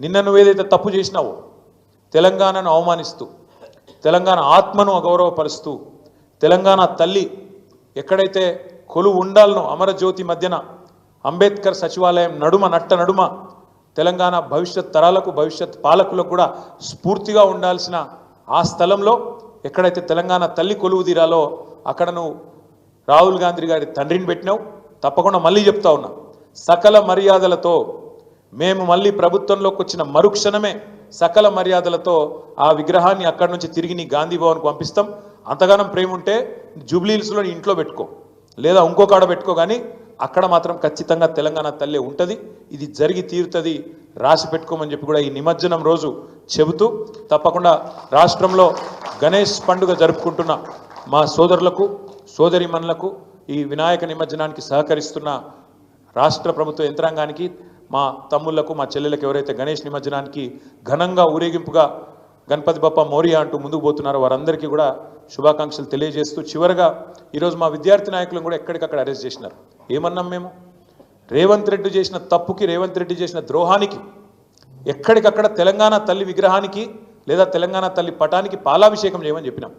నిన్న నువ్వేదైతే తప్పు చేసినావో తెలంగాణను అవమానిస్తూ తెలంగాణ ఆత్మను అగౌరవపరుస్తూ తెలంగాణ తల్లి ఎక్కడైతే కొలువు ఉండాలనో అమరజ్యోతి మధ్యన అంబేద్కర్ సచివాలయం నడుమ నట్ట నడుమ తెలంగాణ భవిష్యత్ తరాలకు భవిష్యత్ పాలకులకు కూడా స్ఫూర్తిగా ఉండాల్సిన ఆ స్థలంలో ఎక్కడైతే తెలంగాణ తల్లి కొలువు తీరాలో అక్కడ నువ్వు రాహుల్ గాంధీ గారి తండ్రిని పెట్టినావు తప్పకుండా మళ్ళీ చెప్తా ఉన్నా. సకల మర్యాదలతో మేము మళ్ళీ ప్రభుత్వంలోకి వచ్చిన మరుక్షణమే సకల మర్యాదలతో ఆ విగ్రహాన్ని అక్కడి నుంచి తిరిగి నీ గాంధీ భవన్కి పంపిస్తాం. అంతగానం ప్రేమ ఉంటే జూబ్లీహిల్స్లో నీ ఇంట్లో పెట్టుకో. లేదా ఇంకో కాడ పెట్టుకో కానీ అక్కడ మాత్రం ఖచ్చితంగా తెలంగాణ తల్లి ఉంటుంది. ఇది జరిగి తీరుతుంది రాసి పెట్టుకోమని చెప్పి కూడా ఈ నిమజ్జనం రోజు చెబుతూ తప్పకుండా రాష్ట్రంలో గణేష్ పండుగ జరుపుకుంటున్న మా సోదరులకు సోదరిమణులకు ఈ వినాయక నిమజ్జనానికి సహకరిస్తున్న రాష్ట్ర ప్రభుత్వ యంత్రాంగానికి మా తమ్ముళ్ళకు మా చెల్లెలకు ఎవరైతే గణేష్ నిమజ్జనానికి ఘనంగా ఊరేగింపుగా గణపతి బప్ప మోరియా అంటూ ముందుకు పోతున్నారో వారందరికీ కూడా శుభాకాంక్షలు తెలియజేస్తూ చివరగా ఈరోజు మా విద్యార్థి నాయకులను కూడా ఎక్కడికక్కడ అరెస్ట్ చేసినారు. ఏమన్నాం మేము? రేవంత్ రెడ్డి చేసిన తప్పుకి రేవంత్ రెడ్డి చేసిన ద్రోహానికి ఎక్కడికక్కడ తెలంగాణ తల్లి విగ్రహానికి లేదా తెలంగాణ తల్లి పటానికి పాలాభిషేకం చేయమని చెప్పినాం.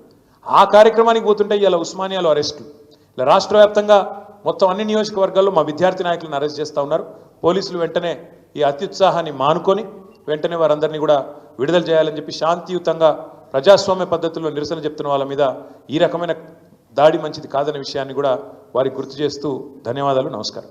ఆ కార్యక్రమానికి పోతుంటే ఇలా ఉస్మానియాలో అరెస్టులు. ఇలా రాష్ట్ర వ్యాప్తంగా మొత్తం అన్ని నియోజకవర్గాల్లో మా విద్యార్థి నాయకులను అరెస్ట్ చేస్తూ ఉన్నారు. పోలీసులు వెంటనే ఈ అత్యుత్సాహాన్ని మానుకొని వెంటనే వారందరినీ కూడా విడుదల చేయాలని చెప్పి శాంతియుతంగా ప్రజాస్వామ్య పద్ధతుల్లో నిరసన చెప్తున్న వాళ్ళ మీద ఈ రకమైన దాడి మంచిది కాదనే విషయాన్ని కూడా వారికి గుర్తు చేస్తూ ధన్యవాదాలు నమస్కారం.